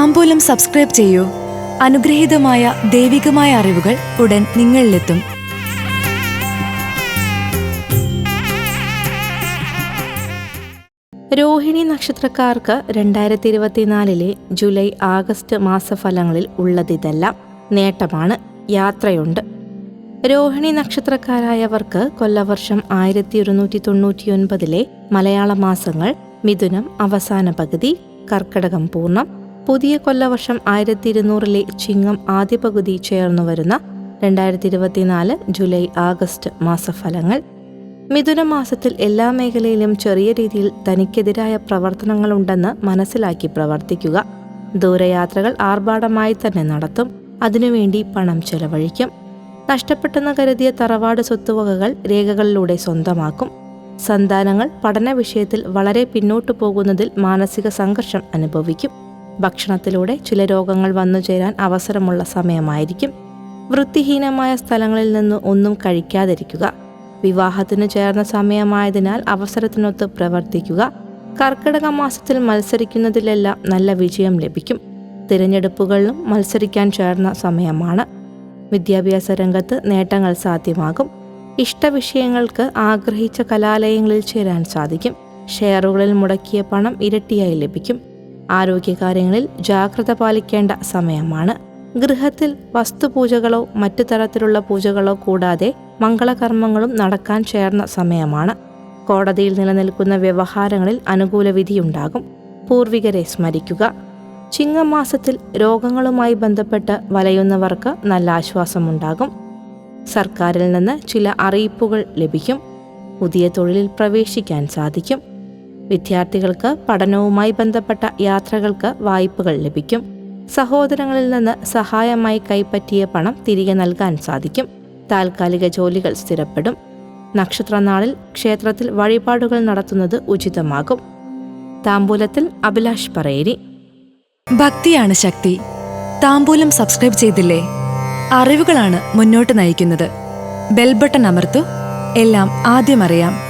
താമ്പൂലം subscribe ചെയ്യൂ. അനുഗ്രഹീതമായ ദൈവികമായ അറിവുകൾ ഉടൻ നിങ്ങളിലെത്തും. രോഹിണി നക്ഷത്രക്കാർക്ക് രണ്ടായിരത്തി ഇരുപത്തിനാലിലെ ജൂലൈ ആഗസ്റ്റ് മാസഫലങ്ങളിൽ ഉള്ളതിതെല്ലാം നേട്ടമാണ് യാത്രയുണ്ട്. രോഹിണി നക്ഷത്രക്കാരായവർക്ക് കൊല്ലവർഷം ആയിരത്തി ഒരുന്നൂറ്റി തൊണ്ണൂറ്റിയൊൻപതിലെ മലയാള മാസങ്ങൾ മിഥുനം അവസാന പകുതി കർക്കടകം പൂർണം പുതിയ കൊല്ലവർഷം ആയിരത്തി ഇരുന്നൂറിലെ ചിങ്ങം ആദ്യ പകുതി ചേർന്നു വരുന്ന രണ്ടായിരത്തി ഇരുപത്തിനാല് ജൂലൈ ആഗസ്റ്റ് മാസഫലങ്ങൾ. മിഥുന മാസത്തിൽ എല്ലാ മേഖലയിലും ചെറിയ രീതിയിൽ തനിക്കെതിരായ പ്രവർത്തനങ്ങളുണ്ടെന്ന് മനസ്സിലാക്കി പ്രവർത്തിക്കുക. ദൂരയാത്രകൾ ആർഭാടമായി തന്നെ നടത്തും. അതിനുവേണ്ടി പണം ചെലവഴിക്കും. നഷ്ടപ്പെട്ടെന്ന് കരുതിയ തറവാട് സ്വത്തുവകകൾ രേഖകളിലൂടെ സ്വന്തമാക്കും. സന്താനങ്ങൾ പഠന വിഷയത്തിൽ വളരെ പിന്നോട്ടു പോകുന്നതിൽ മാനസിക സംഘർഷം അനുഭവിക്കും. ഭക്ഷണത്തിലൂടെ ചില രോഗങ്ങൾ വന്നു ചേരാൻ അവസരമുള്ള സമയമായിരിക്കും. വൃത്തിഹീനമായ സ്ഥലങ്ങളിൽ നിന്ന് ഒന്നും കഴിക്കാതിരിക്കുക. വിവാഹത്തിന് ചേർന്ന സമയമായതിനാൽ അവസരത്തിനൊത്ത് പ്രവർത്തിക്കുക. കർക്കിടക മാസത്തിൽ മത്സരിക്കുന്നതിലെല്ലാം നല്ല വിജയം ലഭിക്കും. തിരഞ്ഞെടുപ്പുകളിലും മത്സരിക്കാൻ ചേർന്ന സമയമാണ്. വിദ്യാഭ്യാസ രംഗത്ത് നേട്ടങ്ങൾ സാധ്യമാകും. ഇഷ്ടവിഷയങ്ങൾക്ക് ആഗ്രഹിച്ച കലാലയങ്ങളിൽ ചേരാൻ സാധിക്കും. ഷെയറുകളിൽ മുടക്കിയ പണം ഇരട്ടിയായി ലഭിക്കും. ആരോഗ്യകാര്യങ്ങളിൽ ജാഗ്രത പാലിക്കേണ്ട സമയമാണ്. ഗൃഹത്തിൽ വസ്തുപൂജകളോ മറ്റു തരത്തിലുള്ള പൂജകളോ കൂടാതെ മംഗളകർമ്മങ്ങളും നടക്കാൻ ചേർന്ന സമയമാണ്. കോടതിയിൽ നിലനിൽക്കുന്ന വ്യവഹാരങ്ങളിൽ അനുകൂല വിധിയുണ്ടാകും പൂർവികരെ സ്മരിക്കുക. ചിങ്ങമാസത്തിൽ രോഗങ്ങളുമായി ബന്ധപ്പെട്ട് വലയുന്നവർക്ക് നല്ല ആശ്വാസമുണ്ടാകും. സർക്കാരിൽ നിന്ന് ചില അറിയിപ്പുകൾ ലഭിക്കും. പുതിയ തൊഴിലിൽ പ്രവേശിക്കാൻ സാധിക്കും. വിദ്യാർത്ഥികൾക്ക് പഠനവുമായി ബന്ധപ്പെട്ട യാത്രകൾക്ക് വായ്പകൾ ലഭിക്കും. സഹോദരങ്ങളിൽ നിന്ന് സഹായമായി കൈപ്പറ്റിയ പണം തിരികെ നൽകാൻ സാധിക്കും. താൽക്കാലിക ജോലികൾ സ്ഥിരപ്പെടും. നക്ഷത്രനാളിൽ ക്ഷേത്രത്തിൽ വഴിപാടുകൾ നടത്തുന്നത് ഉചിതമാകും. താമ്പൂലത്തിൽ അഭിലാഷ് പറയേരി. ഭക്തിയാണ് ശക്തി. താമ്പൂലം സബ്സ്ക്രൈബ് ചെയ്തില്ലേ? അറിവുകളാണ് മുന്നോട്ട് നയിക്കുന്നത്. ബെൽബട്ടൺ അമർത്തു. എല്ലാം ആദ്യം അറിയാം.